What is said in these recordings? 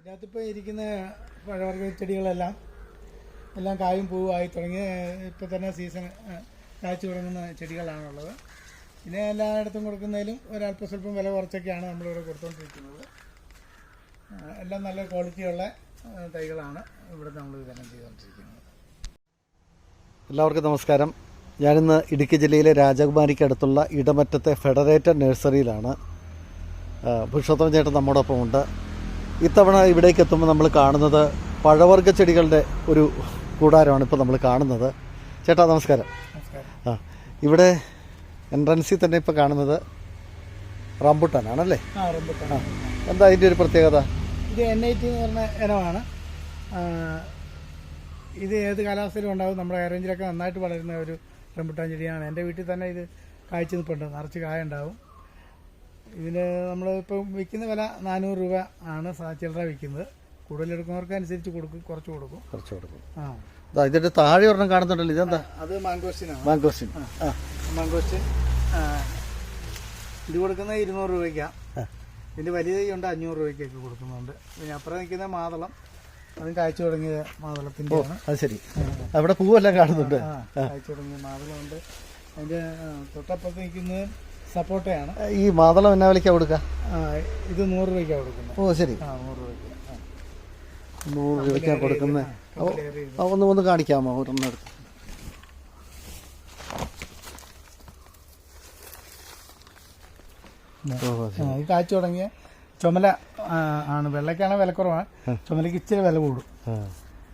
ഇതിനകത്തിപ്പോൾ ഇരിക്കുന്ന പഴവർഗ ചെടികളെല്ലാം എല്ലാം കായും പൂവായി തുടങ്ങി ഇപ്പോൾ തന്നെ സീസൺ കായ്ച്ചു തുടങ്ങുന്ന ചെടികളാണുള്ളത്. പിന്നെ എല്ലായിടത്തും കൊടുക്കുന്നതിലും ഒരല്പ സ്വല്പം വില കുറച്ചൊക്കെയാണ് നമ്മളിവിടെ കൊടുത്തുകൊണ്ടിരിക്കുന്നത് എല്ലാം നല്ല ക്വാളിറ്റിയുള്ള തൈകളാണ് ഇവിടെ നമ്മൾ വിതരണം ചെയ്തുകൊണ്ടിരിക്കുന്നത്. എല്ലാവർക്കും നമസ്കാരം. ഞാനിന്ന് ഇടുക്കി ജില്ലയിലെ രാജകുമാരിക്ക് അടുത്തുള്ള ഇടമറ്റത്തെ ഫെഡറേറ്റഡ് നഴ്സറിയിലാണ് പുരുഷോത്തമൻ ചേട്ടൻ നമ്മോടൊപ്പം ഉണ്ട് ഇത്തവണ ഇവിടേക്ക് എത്തുമ്പോൾ നമ്മൾ കാണുന്നത് പഴവർഗ ചെടികളുടെ ഒരു കൂടാരമാണ് ഇപ്പോൾ നമ്മൾ കാണുന്നത്. ചേട്ടാ നമസ്കാരം. ആ ഇവിടെ എൻട്രൻസിൽ തന്നെ ഇപ്പോൾ കാണുന്നത് റംബുട്ടാനാണല്ലേ? എന്താ അതിന്റെ ഒരു പ്രത്യേകത? ഇത് എൻ ഐ ടി എന്ന് പറഞ്ഞ ഇനമാണ്. ഇത് ഏത് കാലാവസ്ഥയിലും ഉണ്ടാവും. നമ്മുടെ ഹൈറേഞ്ചിലൊക്കെ നന്നായിട്ട് വളരുന്ന ഒരു റംബുട്ടാൻ ചെടിയാണ്. എന്റെ വീട്ടിൽ തന്നെ ഇത് കായ്ച്ചു നിൽപ്പുണ്ട് നിറച്ച് കായ ഉണ്ടാവും. ഇതിന് നമ്മൾ ഇപ്പം വിൽക്കുന്ന വില നാനൂറ് രൂപ ആണ് ചിലറ ചില്ലറ വിൽക്കുന്നത്. കൂടുതൽ എടുക്കുന്നവർക്ക് അനുസരിച്ച് കൊടുക്കും കുറച്ച് കൊടുക്കും. കുറച്ച് കൊടുക്കും. ആ. ഇതാ ഇതിന്റെ താഴെ ഒരെണ്ണം കാണുന്നുണ്ടല്ലോ ഇതെന്താ? അത് മാങ്കോസ്റ്റിനാണ് മാങ്കോസ്റ്റിൻ ആ മാങ്കോസ്റ്റിൻ ഇത് കൊടുക്കുന്നത് ഇരുന്നൂറ് രൂപയ്ക്കാണ്. ഇതിന്റെ വലിയ ഉണ്ട് അഞ്ഞൂറ് രൂപയ്ക്കൊക്കെ കൊടുക്കുന്നുണ്ട്. പിന്നെ അപ്പുറം നിൽക്കുന്ന മാതളം അതും കാഴ്ച തുടങ്ങിയ മാതളത്തിന്റെ അത് ശരി. അവിടെ പൂവെല്ലാം കാണുന്നുണ്ട്. കാഴ്ച തുടങ്ങിയ മാതളമുണ്ട്. അതിന്റെ തൊട്ടപ്പുറത്ത് നിൽക്കുന്നത് സപ്പോട്ടയാണ് ഈ മാതളം എന്നാ വിലയ്ക്കാ കൊടുക്കുക ഇത് നൂറ് രൂപയ്ക്ക് കൊടുക്കുന്നത്. ഓ ശരി. ആ നൂറ് രൂപയ്ക്ക്. ആ. നൂറ് രൂപയ്ക്കാ കൊടുക്കുന്നത് ഒന്ന് ഒന്ന് കാണിക്കാമോ ഒരെണ്ണം എടുത്ത് ഓ, അത് ആ, ഇത് കായ്ച്ചു തുടങ്ങിയ ചുമല ആ, ആണ്. വെള്ളയ്ക്കാണ് വില കുറവാണ്. ചുമലയ്ക്ക് ഇച്ചിരി വില കൂടും. ആ.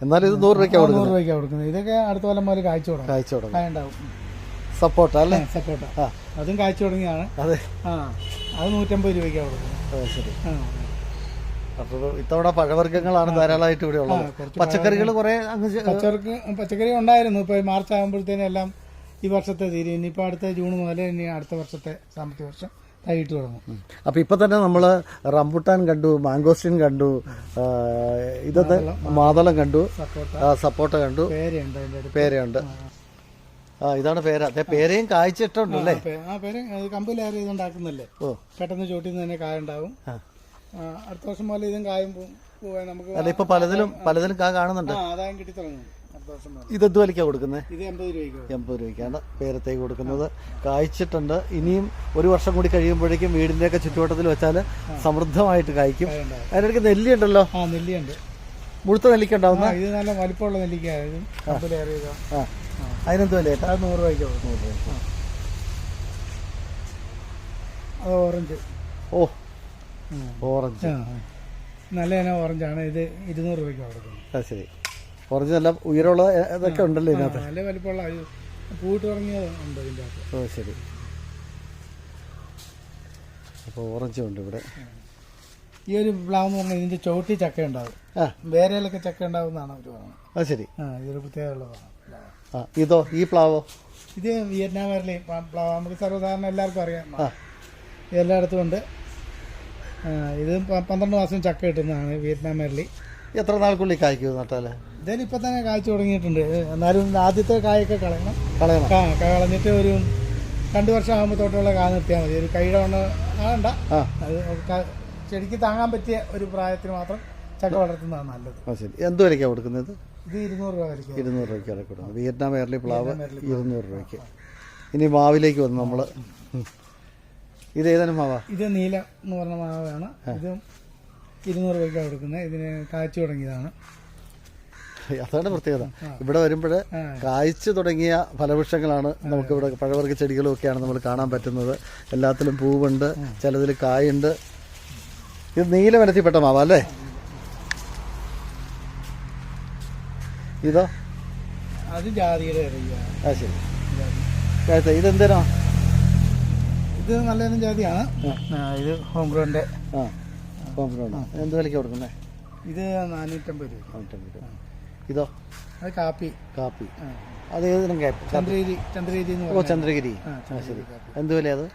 എന്നാലും ഇത് നൂറ് രൂപയ്ക്കാ നൂറ് രൂപയ്ക്ക് രൂപയ്ക്കാണ് കൊടുക്കുന്നത് ഇതൊക്കെ അടുത്ത കൊല്ലം മുതൽ കാഴ്ച തുടങ്ങും. കാഴ്ച തുടങ്ങും. കായ ഉണ്ടാവും. സപ്പോർട്ട അല്ലേ? സപ്പോട്ട ആ. അതും കാഴ്ച തുടങ്ങിയാണ് അതെ. ആ അത് നൂറ്റമ്പത് രൂപയ്ക്കാണ് കൊടുക്കുന്നത്. ഓ, ശരി. അപ്പോൾ ഇത്തവണ പഴവർഗങ്ങളാണ് ധാരാളമായിട്ട് ഇവിടെ ഉള്ളത്. പച്ചക്കറികൾ കുറെ പച്ചക്കറി പച്ചക്കറി ഉണ്ടായിരുന്നു. ഇപ്പോൾ മാർച്ച് ആകുമ്പോഴത്തേനും എല്ലാം ഈ വർഷത്തെ തീരും. ഇനിയിപ്പോൾ അടുത്ത ജൂൺ മുതൽ ഇനി അടുത്ത വർഷത്തെ സാമ്പത്തിക വർഷം തൈയിട്ട് തുടങ്ങും. അപ്പൊ ഇപ്പൊ തന്നെ നമ്മൾ റംബുട്ടാൻ കണ്ടു മാംഗോസ്റ്റിൻ കണ്ടു ഇതൊക്കെ മാതളം കണ്ടു സപ്പോട്ട. സപ്പോട്ട കണ്ടു. പേരയുണ്ട് പേരയുണ്ട്. ആ ഇതാണ് പേര. അതെ പേരയും കായ്ച്ചിട്ടുണ്ട് അല്ലേ? ആ പേര് കമ്പിലേറെ ഇത് ഉണ്ടാക്കുന്നല്ലേ ഓ. പെട്ടെന്ന് ചോട്ടിൽ നിന്ന് തന്നെ കായ ഉണ്ടാവും. അടുത്ത വർഷം പോലെ ഇതും കായും നമുക്ക് അല്ല ഇപ്പൊ പലതിലും പലതിലും കാ കാണുന്നുണ്ട്. ആദായം കിട്ടി തുടങ്ങും ഇതെന്ത് വലിക്കാ കൊടുക്കുന്നത് ഇത് എൺപത് രൂപയ്ക്കാണ് പേരത്തേക്ക് കൊടുക്കുന്നത്. കായ്ച്ചിട്ടുണ്ട്. ഇനിയും ഒരു വർഷം കൂടി കഴിയുമ്പോഴേക്കും വീടിന്റെയൊക്കെ ചുറ്റുവട്ടത്തിൽ വെച്ചാൽ സമൃദ്ധമായിട്ട് കായ്ക്കും. അതിനിടയ്ക്ക് നെല്ലി ഉണ്ടല്ലോ? നെല്ലിയുണ്ട്. മുഴുത്ത നെല്ലിക്ക ഉണ്ടാവുന്ന? ഇത് നല്ല വലിപ്പമുള്ള ഇതും ആ. അതിനെന്ത് വിലയേട്ടാ അത് നൂറ് രൂപയ്ക്ക് കൊടുക്കും അത് ഓറഞ്ച്. ഓ. ഓറഞ്ച്. നല്ല ഇനം ഓറഞ്ചാണ്. ഇത് ഇരുന്നൂറ് രൂപയ്ക്ക് കൊടുക്കുന്നത് ശരി. ഓറഞ്ച് നല്ല ഉയരമുള്ള ഇതൊക്കെ ഉണ്ടല്ലോ ഇതിനകത്ത്. നല്ല വലിപ്പമുള്ള പൂട്ട് തുടങ്ങിയത് ഉണ്ട് ഇതിന്റെ അകത്ത് ഓ ശരി. അപ്പോൾ ഓറഞ്ച് ഉണ്ട് ഇവിടെ. ഈ ഒരു പ്ലാവ് എന്ന് പറഞ്ഞാൽ ഇതിന്റെ ചോട്ടി ചക്ക ഉണ്ടാവും. ആ. വേരയിലൊക്കെ ചക്ക ഉണ്ടാവുന്നതാണ് അവർ പറയുന്നത് അത് ശരി. ആ ഇതൊരു പ്രത്യേകത ഉള്ളതാണ് പ്ലാവ്. ആ ഇതോ ഈ പ്ലാവോ? ഇത് വിയറ്റ്നാം വരലി പ്ലാവ്. നമുക്ക് സർവസാധാരണ എല്ലാവർക്കും അറിയാം. ആ. എല്ലായിടത്തും ഉണ്ട്. ഇത് പന്ത്രണ്ട് മാസം ചക്ക കിട്ടുന്നതാണ് വിയറ്റ്നാം വരലി. എത്ര നാൾക്കുള്ളിൽ കായ്ക്കും നട്ടാൽ? ഇതിനിപ്പോൾ തന്നെ കായ്ച്ചു തുടങ്ങിയിട്ടുണ്ട്. എന്നാലും ആദ്യത്തെ കായൊക്കെ കളയണം. കളയണം. കാ കളഞ്ഞിട്ട് ഒരു രണ്ട് വർഷം ആകുമ്പോൾ തൊട്ടുള്ള കാ നിർത്തിയാൽ മതി. ഒരു കൈയുടെ ഒന്ന് ആ. അത് ചെടിക്ക് താങ്ങാൻ പറ്റിയ ഒരു പ്രായത്തിന് മാത്രം ചക്ക വളർത്തുന്നതാണ് നല്ലത്. ആ എന്ത് വിലയ്ക്കാണ് കൊടുക്കുന്നത്? ഇത് ഇരുന്നൂറ് രൂപ വരയ്ക്കും ഇരുന്നൂറ് രൂപയ്ക്കാണ് കൊടുക്കുന്നത് വിയറ്റ്നാം എയർലി പ്ലാവ് ഇരുന്നൂറ് രൂപയ്ക്ക്. ഇനി മാവിലേക്ക് വന്നു നമ്മൾ ഇത് ഏതാണ് മാവാ? ഇത് നീല എന്ന് പറഞ്ഞ മാവാണ്. ഇത് ഇരുന്നൂറ് രൂപയ്ക്കാണ് കൊടുക്കുന്നത്. ഇതിന് കാച്ചു തുടങ്ങിയതാണ്. അതാണ് പ്രത്യേകത. ഇവിടെ വരുമ്പോൾ. കായ്ച്ചു തുടങ്ങിയ ഫലവൃക്ഷങ്ങളാണ് നമുക്ക് ഇവിടെ പഴവർഗ ചെടികളും ഒക്കെയാണ് നമ്മൾ കാണാൻ പറ്റുന്നത്. എല്ലാത്തിലും പൂവുണ്ട് ചിലതിൽ കായുണ്ട്. ഇത് നീലവനത്തിൽപ്പെട്ട മാവാ അല്ലേ? ഇതോ? അത് ജാതിയുടെ ആ ശരി. കാഴ്ച ഇതെന്തേനാ? ഇത് നല്ല ജാതിയാണ്. ഇത് ഹോം ഗ്രൗണ്ട് ആ ഗ്രൗണ്ട് എന്ത് വിലയ്ക്ക് കൊടുക്കുന്നത് ഇത് നാനൂറ്റമ്പത് രൂപ നാനൂറ്റമ്പത് രൂപ. ഇതോ? അത് കാപ്പി. കാപ്പി. അത് ഏതിനും കാപ്പി? ചന്ദ്രഗിരി ചന്ദ്രഗിരി ഓ ചന്ദ്രഗിരി. ആ, ശരി. എന്ത് വില അത്?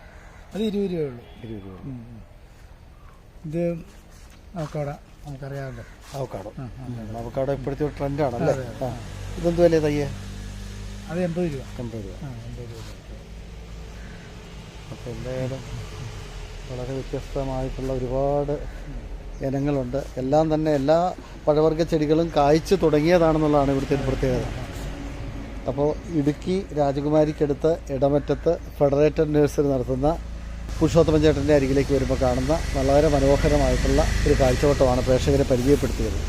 അത് ഇരുപത് രൂപയുള്ളൂ ഇരുപത് രൂപ. ഇത് നമുക്കവിടെ നമുക്കറിയാമല്ലോ അവക്കാടോ. അവക്കാടോ ഇപ്പോഴത്തെ ഒരു ട്രെൻഡാണല്ലേ? ഇതെന്ത് വില തയ്യേ? അത് എൺപത് രൂപ. എൺപത് രൂപ. എൺപത് രൂപ. അപ്പോൾ എന്തായാലും വളരെ വ്യത്യസ്തമായിട്ടുള്ള ഒരുപാട് ഇനങ്ങളുണ്ട്. എല്ലാം തന്നെ എല്ലാ പഴവർഗ ചെടികളും കായ്ച്ചു തുടങ്ങിയതാണെന്നുള്ളതാണ് ഇവിടുത്തെ ഒരു പ്രത്യേകത. അപ്പോൾ ഇടുക്കി രാജകുമാരിക്കടുത്ത് ഇടമറ്റത്ത് ഫെഡറേറ്റഡ് നഴ്സറി നടത്തുന്ന പുരുഷോത്തമൻ ചേട്ടന്റെ അരികിലേക്ക് വരുമ്പോൾ കാണുന്ന വളരെ മനോഹരമായിട്ടുള്ള ഒരു കാഴ്ചവട്ടമാണ് പ്രേക്ഷകരെ പരിചയപ്പെടുത്തിയത്.